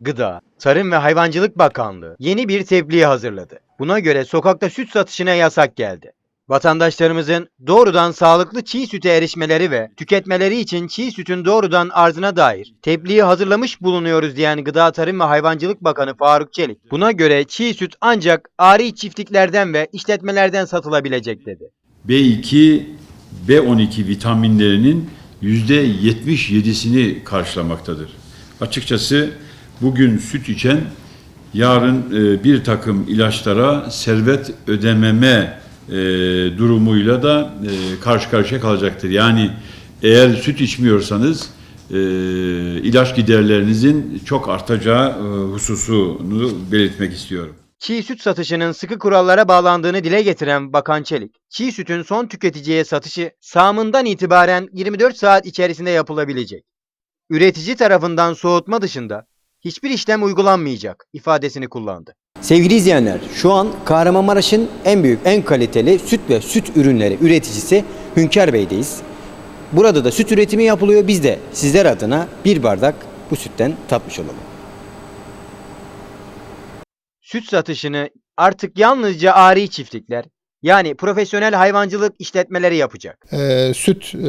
Gıda, Tarım ve Hayvancılık Bakanlığı yeni bir tebliğ hazırladı. Buna göre sokakta süt satışına yasak geldi. Vatandaşlarımızın doğrudan sağlıklı çiğ süte erişmeleri ve tüketmeleri için çiğ sütün doğrudan arzına dair tebliği hazırlamış bulunuyoruz diyen Gıda Tarım ve Hayvancılık Bakanı Faruk Çelik. Buna göre çiğ süt ancak ari çiftliklerden ve işletmelerden satılabilecek dedi. B2, B12 vitaminlerinin %77'sini karşılamaktadır. Açıkçası bugün süt içen yarın e, bir takım ilaçlara servet ödememe e, durumuyla da e, karşı karşıya kalacaktır. Yani eğer süt içmiyorsanız e, ilaç giderlerinizin çok artacağı e, hususunu belirtmek istiyorum. Çiğ süt satışının sıkı kurallara bağlandığını dile getiren Bakan Çelik, çiğ sütün son tüketiciye satışı sağımından itibaren 24 saat içerisinde yapılabilecek. Üretici tarafından soğutma dışında hiçbir işlem uygulanmayacak ifadesini kullandı. Sevgili izleyenler, şu an Kahramanmaraş'ın en büyük, en kaliteli süt ve süt ürünleri üreticisi Hünkar Bey'deyiz. Burada da süt üretimi yapılıyor. Biz de sizler adına bir bardak bu sütten tatmış olalım. Süt satışını artık yalnızca ari çiftlikler yani profesyonel hayvancılık işletmeleri yapacak. e, süt e,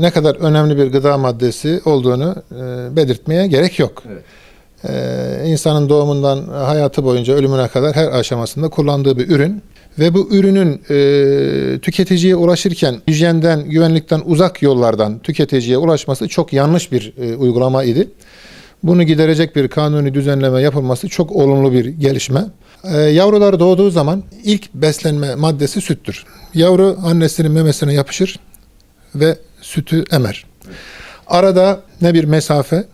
ne kadar önemli bir gıda maddesi olduğunu e, belirtmeye gerek yok. E, insanın doğumundan hayatı boyunca ölümüne kadar her aşamasında kullandığı bir ürün ve bu ürünün e, tüketiciye ulaşırken hijyenden, güvenlikten uzak yollardan tüketiciye ulaşması çok yanlış bir e, uygulama idi. Bunu giderecek bir kanuni düzenleme yapılması çok olumlu bir gelişme. Ee, yavrular doğduğu zaman ilk beslenme maddesi süttür. Yavru annesinin memesine yapışır ve sütü emer. Arada ne bir mesafe,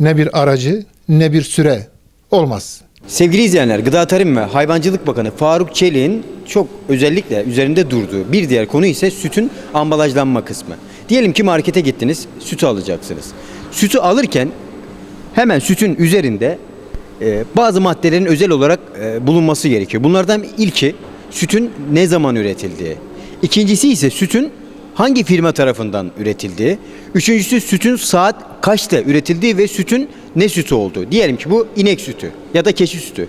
ne bir aracı, ne bir süre olmaz. Sevgili izleyenler, Gıda Tarım ve Hayvancılık Bakanı Faruk Çelik'in çok özellikle üzerinde durduğu bir diğer konu ise sütün ambalajlanma kısmı. Diyelim ki markete gittiniz, sütü alacaksınız. Sütü alırken hemen sütün üzerinde e, bazı maddelerin özel olarak e, bulunması gerekiyor. Bunlardan ilki sütün ne zaman üretildiği. İkincisi ise sütün hangi firma tarafından üretildiği. Üçüncüsü sütün saat kaçta üretildiği ve sütün ne sütü olduğu. Diyelim ki bu inek sütü ya da keçi sütü.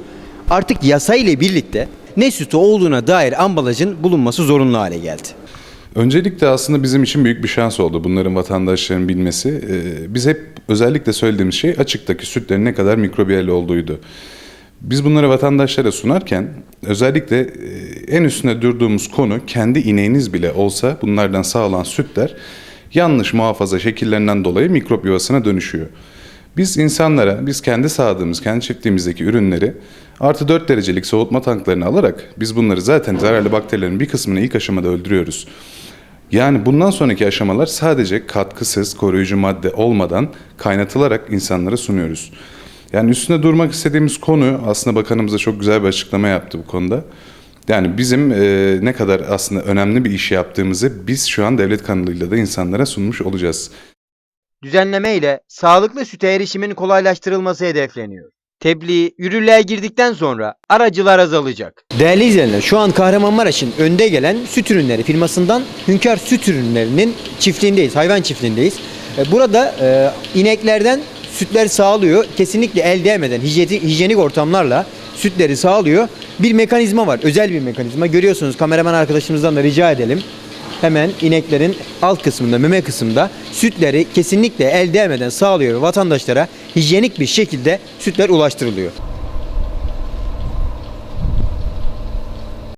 Artık yasa ile birlikte ne sütü olduğuna dair ambalajın bulunması zorunlu hale geldi. Öncelikle aslında bizim için büyük bir şans oldu bunların vatandaşların bilmesi. Ee, biz hep özellikle söylediğimiz şey açıktaki sütlerin ne kadar mikrobiyal olduğuydu. Biz bunları vatandaşlara sunarken özellikle e, en üstüne durduğumuz konu kendi ineğiniz bile olsa bunlardan sağlanan sütler yanlış muhafaza şekillerinden dolayı mikrop yuvasına dönüşüyor. Biz insanlara, biz kendi sağdığımız, kendi çiftliğimizdeki ürünleri artı 4 derecelik soğutma tanklarına alarak biz bunları zaten zararlı bakterilerin bir kısmını ilk aşamada öldürüyoruz. Yani bundan sonraki aşamalar sadece katkısız koruyucu madde olmadan kaynatılarak insanlara sunuyoruz. Yani üstünde durmak istediğimiz konu aslında bakanımız da çok güzel bir açıklama yaptı bu konuda. Yani bizim e, ne kadar aslında önemli bir iş yaptığımızı biz şu an devlet kanalıyla da insanlara sunmuş olacağız. Düzenleme ile sağlıklı süte erişimin kolaylaştırılması hedefleniyor. Tebliğ yürürlüğe girdikten sonra aracılar azalacak. Değerli izleyenler şu an Kahramanmaraş'ın önde gelen süt ürünleri firmasından Hünkar Süt Ürünleri'nin çiftliğindeyiz, hayvan çiftliğindeyiz. E, Burada e, ineklerden sütler sağlıyor. Kesinlikle el değmeden hijyenik, ortamlarla sütleri sağlıyor. Bir mekanizma var, özel bir mekanizma. Görüyorsunuz kameraman arkadaşımızdan da rica edelim. Hemen ineklerin alt kısmında, meme kısmında sütleri kesinlikle el değmeden sağlıyor vatandaşlara hijyenik bir şekilde sütler ulaştırılıyor.